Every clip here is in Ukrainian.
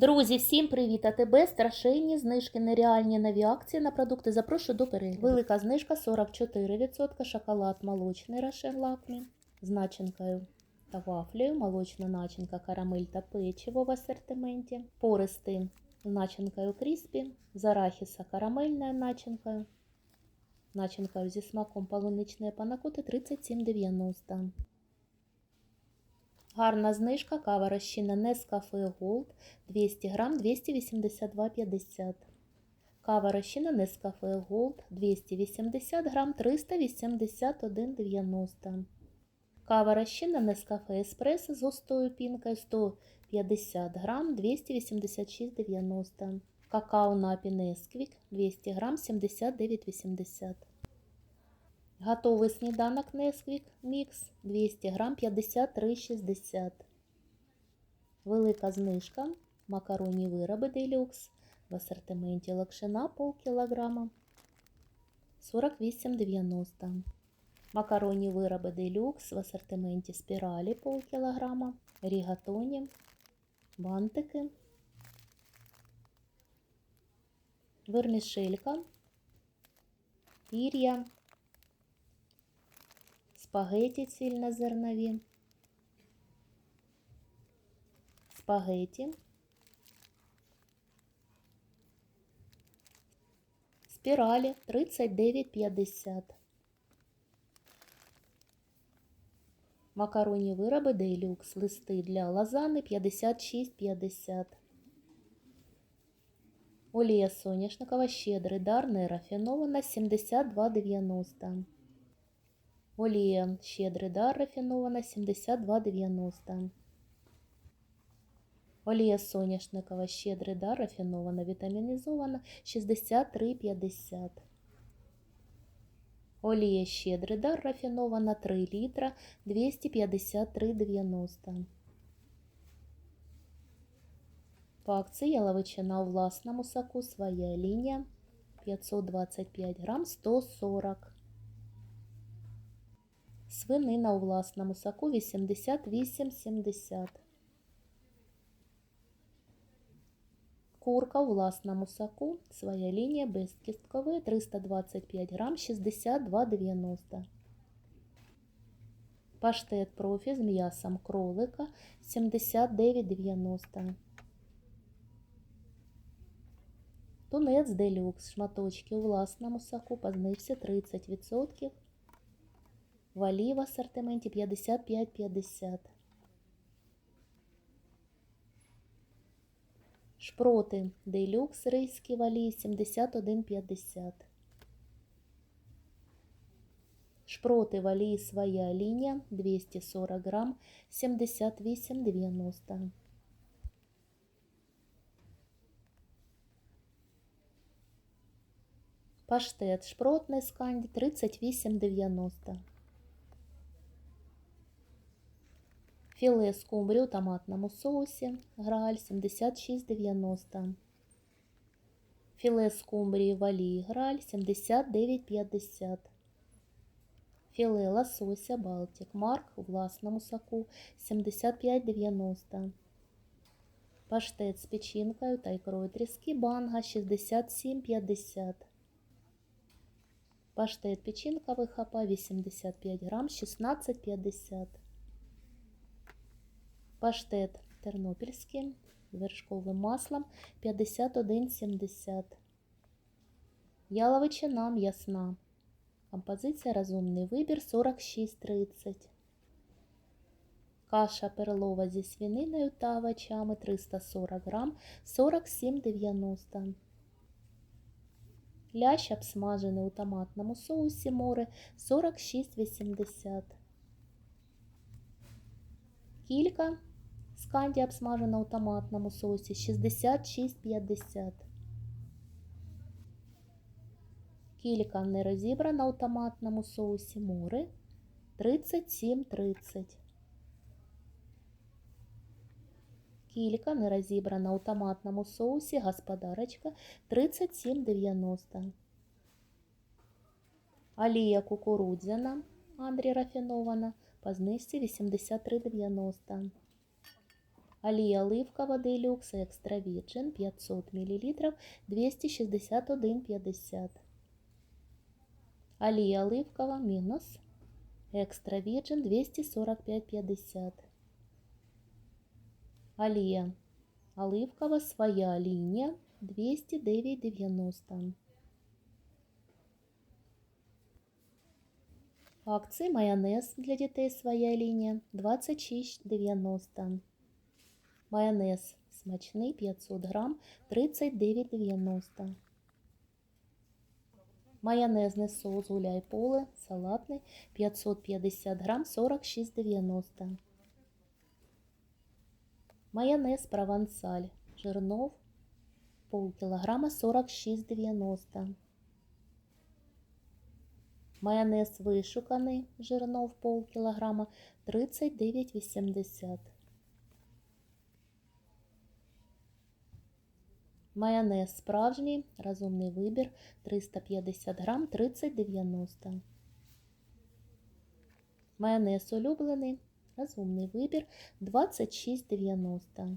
Друзі, всім привіт! АТБ, страшенні знижки нереальні нові акції на продукти. Запрошую до перегляду. Велика знижка 44%, шоколад молочний Рошен Лакмі з начинкою та вафлею, молочна начинка, карамель та печиво в асортименті, пористи з начинкою кріспі, з арахіса карамельною начинкою, начинкою зі смаком полуничної панакоти 37,90. Гарна знижка, кава розчинна Nescafe Gold 200 грам 282,50. Кава розчинна Nescafe Gold 280 грам 381,90. Кава розчинна Nescafe Espresso з густою пінкою 150 грам 286,90. Какао напій Nesquik 200 грам 79,80. Готовий сніданок Nesquik Mix 200 грам 53,60. Велика знижка. Макаронні вироби Deluxe в асортименті лакшина пол кілограма 48,90. Макаронні вироби Deluxe в асортименті спіралі пол кілограма, рігатоні, бантики, вермішелька, пір'я, спагеті цільнозернові, спагеті, спіралі 39,50. Макаронні вироби Дейлюкс, листи для лазани 56,50. Олія соняшникова щедрий дар нерафінована 72,90. Олія щедрий дар рафінована 72,90. Олія соняшникова щедрий дар рафінована вітамінізована 63,50. Олія щедрий дар рафінована 3 літра 253,90. По акції яловичина у власному соку своя лінія 525 грам 140. Свинина у власному соку 88,70. Курка у власному соку, своя лінія безкісткової 325 грам 62,90. Паштет профі з м'ясом кролика 79,90. Тунець делюкс шматочки у власному соку по знижці 30%. Валі в асортименті 55,50. Шпроти делюкс ризькі валі 71,50. Шпроти валі своя лінія 240 грам 78,90. Паштет шпротний сканді 38,90. Філе скумбрії у томатному соусі Грааль 76,90. Філе скумбрії валі Грааль 79,50. Філе лосося Балтик Марк у власному соку 75,90. Паштет з печінкою та ікрою тріски банга 67,50. Паштет печінковий хапа 85 грам 16,50. Паштет тернопільський з вершковим маслом 51,70. Яловичина м'ясна. Композиція розумний вибір 46,30. Каша перлова зі свининою та овочами 340 грам 47,90. Лящ обсмажений у томатному соусі море 46,80. Кілька сканді обсмажена у томатному соусі 66,50. Кілька не розібрана у томатному соусі море 37,30. Кілька не розібрана у томатному соусі господарочка 37,90. Алія кукурудзяна Андрі рафінована по знижці 83,90. Олія оливкова делюкс екстра вірджин 500 мл 261,50. Олія оливкова мінус екстра вірджин 245,50. Олія оливкова своя лінія 209,90. Акції майонез для дітей своя лінія 26,90. Майонез смачний 500 грам 39,90. Майонезний соус гуляй поле салатний 550 грам 46,90. Майонез провансаль жирнов полкилограмма 46,90. Майонез вишуканий жирнов полкілограма 39,80. Майонез справжній, розумний вибір 350 грам 30,90. Майонез улюблений, розумний вибір 26,90.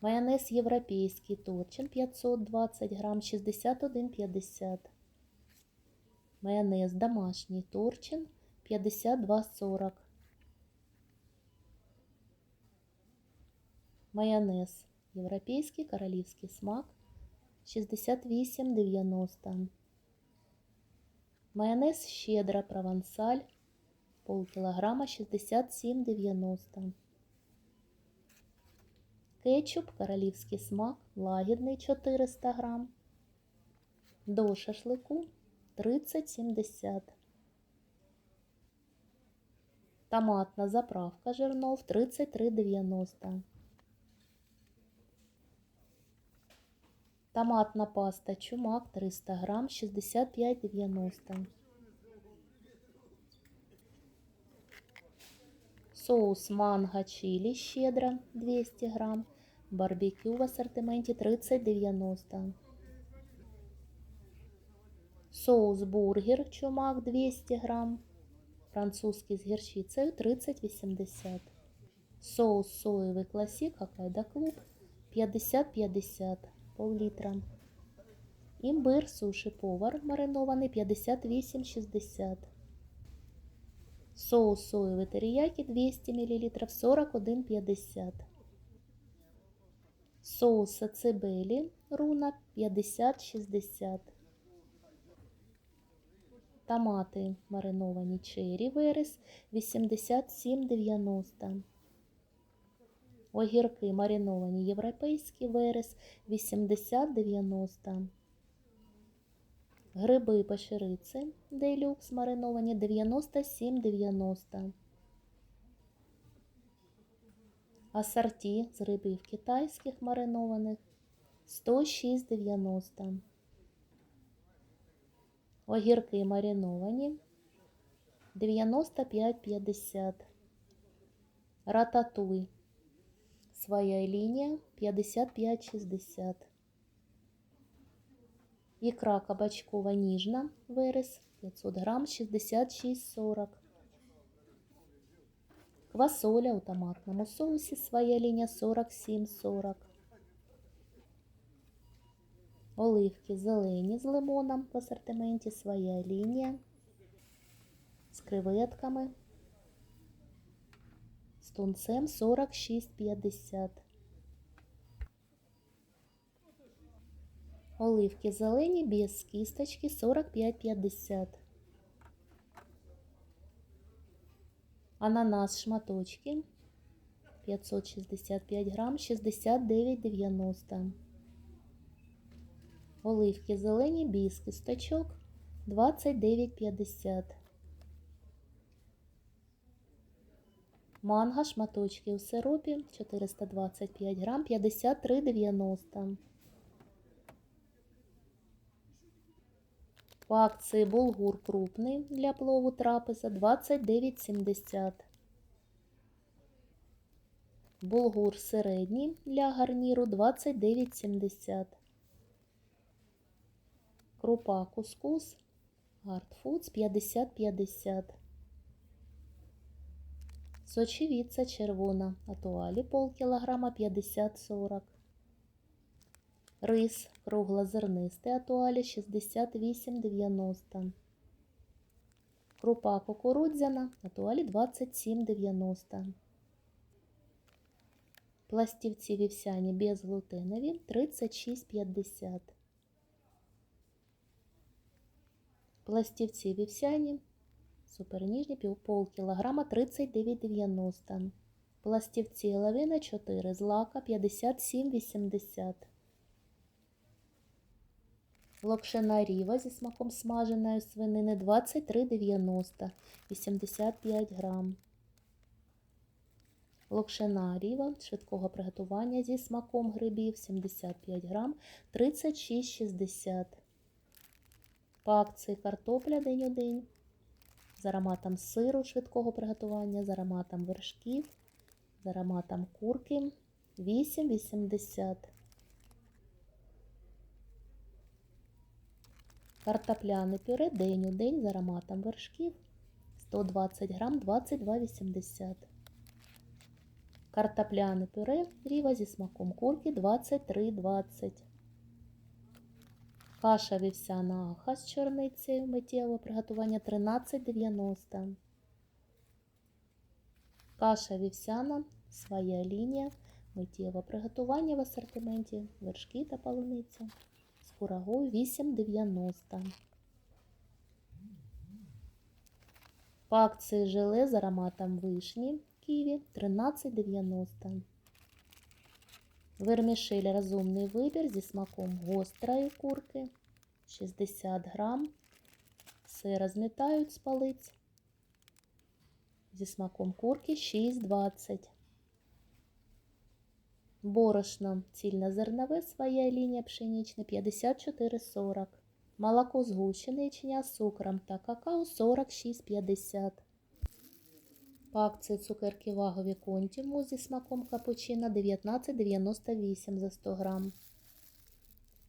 Майонез європейський торчин 520 грам 61,50. Майонез домашній торчин 52,40. Майонез європейський королівський смак 68,90. Майонез щедра провансаль полкілограма 67,90. Кетчуп королівський смак лагідний 400 грам. До шашлику 30,70. Томатна заправка жирнов 33,90. Томатна паста чумак 300 грам 65,90. Соус манго чили щедро 200 грам. Барбекю в ассортименте 30,90. Соус бургер чумак 200 грам. Французский с горчицей 30,80. Соус соевый классик Хоккайдо Клуб 50-50 пол-литра. Імбир суші повар маринований 58,60. Соус соєвий терияки 200 мл 41,50. Соус сацебелі руна 50-60. Томати мариновані чері верес 87,90. Огірки мариновані європейські верес 80-90. Гриби пашириці делюкс мариновані 97,90. Асорті з грибів китайських маринованих 106,90. Огірки мариновані 95,50. Рататуй. Своя лінія 55,60. Ікра кабачкова ніжна верес 500 грам 66,40. Квасоля у томатному соусі своя лінія 47,40. Оливки зелені з лимоном в асортименті своя лінія. З креветками. З тунцем 46,50. Оливки зелені без кісточки 45,50. Ананас шматочки 565 грам 69,90. Оливки зелені без кісточок 29,50. Манго шматочки у сиропі 425 грам 53,90. По акції булгур крупний для плову трапеза 29,70. Булгур середній для гарніру 29,70. Крупа кускус Hard Foods 50-50. Сочевіця червона атуалі пол кілограма 50-40. Рис круглозернистий атуалі 68,90. Крупа кукурудзяна атуалі 27,90. Пластівці вівсяні безглутенові 36,50. Пластівці вівсяні суперніжні пів пол кілограма 39,90. Пластівці. Лавина 4 злака 57,80. Локшина ріва зі смаком смаженої свинини. 23,90 85 грам. Локшина ріва швидкого приготування зі смаком грибів. 75 грам. 36,60. По акції картопля день у день з ароматом сиру швидкого приготування, з ароматом вершків, з ароматом курки 8,80. Картопляне пюре день у день з ароматом вершків 120 грам 22,80. Картопляне пюре ріва зі смаком курки 23,20. Каша вівсяна аха з чорницею миттєвого приготування 13,90. Каша вівсяна, своя лінія, миттєве приготування в асортименті, вершки та полуниця з курагою 8,90. По акції желе з ароматом вишні ківі 13,90. Вермішель розумний вибір зі смаком гострої курки 60 грам. Все розмітають з палиць. Зі смаком курки 6,20. Борошно цільнозернове своя лінія пшеничне 54,40. Молоко згущене ячня з цукром та какао 46,50. По акції цукерки вагові контіму зі смаком капучино 19,98 за 100 грам.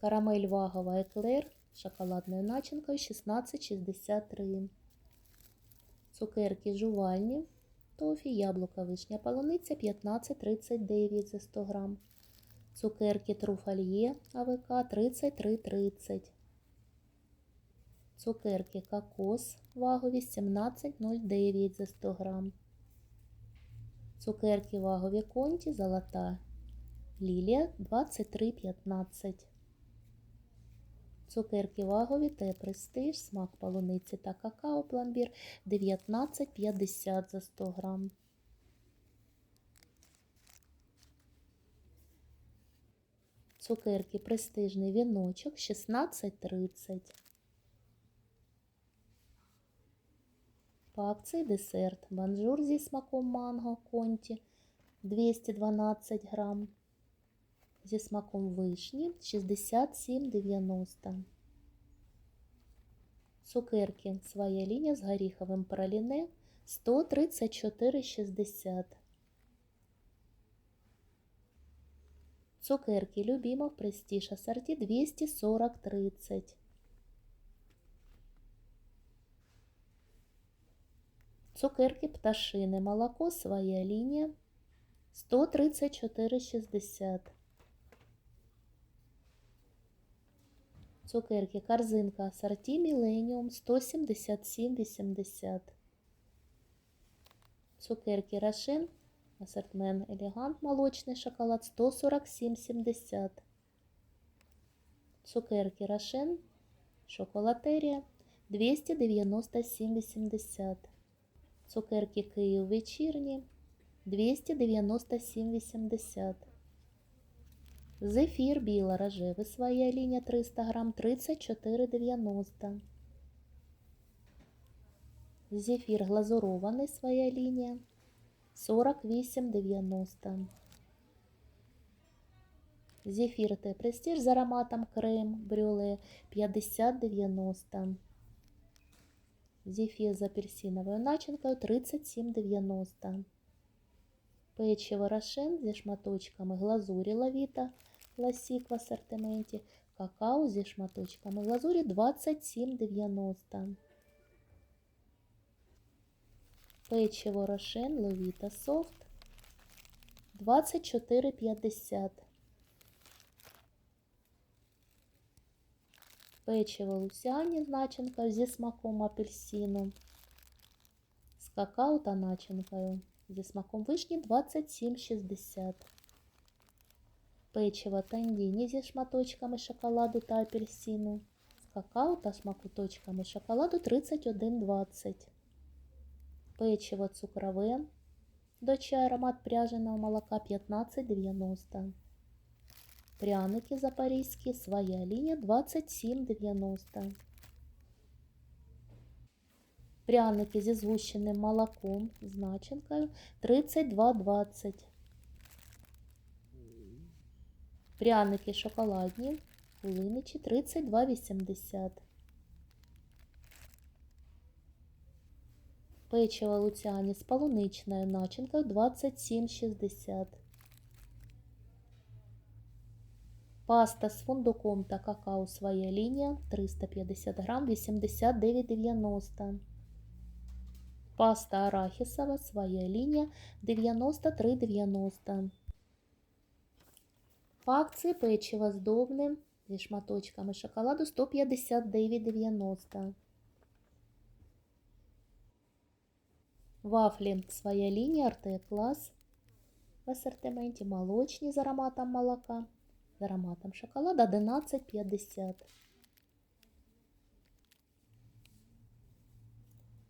Карамель вагова еклер з шоколадною начинкою 16,63. Цукерки жувальні тофі, яблука, вишня, полуниця 15,39 за 100 грам. Цукерки труфальє АВК 33,30. Цукерки кокос вагові 17,09 за 100 грам. Цукерки вагові конті золота лілія 23,15. Цукерки вагові та престиж, смак полуниці та какао пломбір 19,50 за 100 грам. Цукерки престижний віночок 16,30. По акції десерт банжур зі смаком манго конті 212 грам. Зі смаком вишні 67,90. Цукерки своя лінія з горіховим праліне 134,60. Цукерки Любимов Престиж ассорти 240,30. Цукерки пташине молоко своя лінія 134,60. Цукерки корзинка ассорти Міленіум 177,80. Цукерки Рошен ассортимент Елегант молочний шоколад 147,70. Цукерки Рошен шоколатерія 297,80. Цукерки Київ вечірні 297,80. Зефір біла рожевий своя лінія 300 грам 34,90. Зефір глазурований своя лінія 48,90. Зефір те престиж з ароматом крем брюле 50,90. Зефір з апельсиновою начинкою 37,90. Печиво Рошен зі шматочками глазурі лавіта класік в асортименті. Какао зі шматочками глазурі 27,90. Печиво Рошен Левіта Софт 24,50. Печиво Лусяні з начинкою зі смаком апельсину. З какао та начинкою зі смаком вишні 27,60. Печиво Тандіні зі шматочками шоколаду та апельсину. З какао та шматочками шоколаду 31,20. Печиво цукрове до чаю аромат пряженого молока 15,90. Пряники запорізькі, своя лінія 27,90. Пряники зі згущеним молоком з начинкою 32,20. Пряники шоколадні, кулиничі 32,80. Печиво Луціані з полуничною начинкою 27,60. Паста з фундуком та какао своя лінія 350 грам 89,90. Паста арахісова своя лінія 93,90. По акції печиво здобне зі шматочками шоколаду 159,90. Вафлі своя лінія Arte клас в асортименті молочні з ароматом молока, з ароматом шоколада 11,50.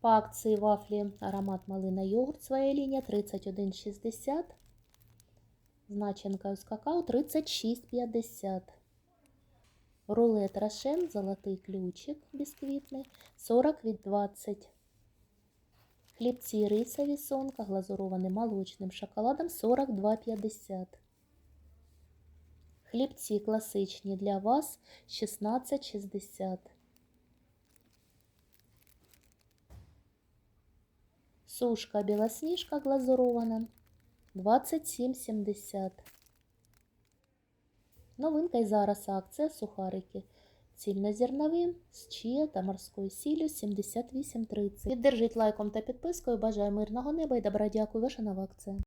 По акції вафлі аромат малина йогурт своя лінія 31,60. З начинкою з какао 36,50. Рулет Рошен золотий ключик бісквітний 40 від 20. Хлібці рисові сонка, глазуровані молочним шоколадом 42,50. Хлібці класичні для вас 16,60. Сушка білосніжка глазурована 27,70. Новинка і зараз акція сухарики. Цільнозернові з чия та морською сіллю 78,30. Піддержіть лайком та підпискою. Бажаю мирного неба і добра. Дякую. Ваша нова акція.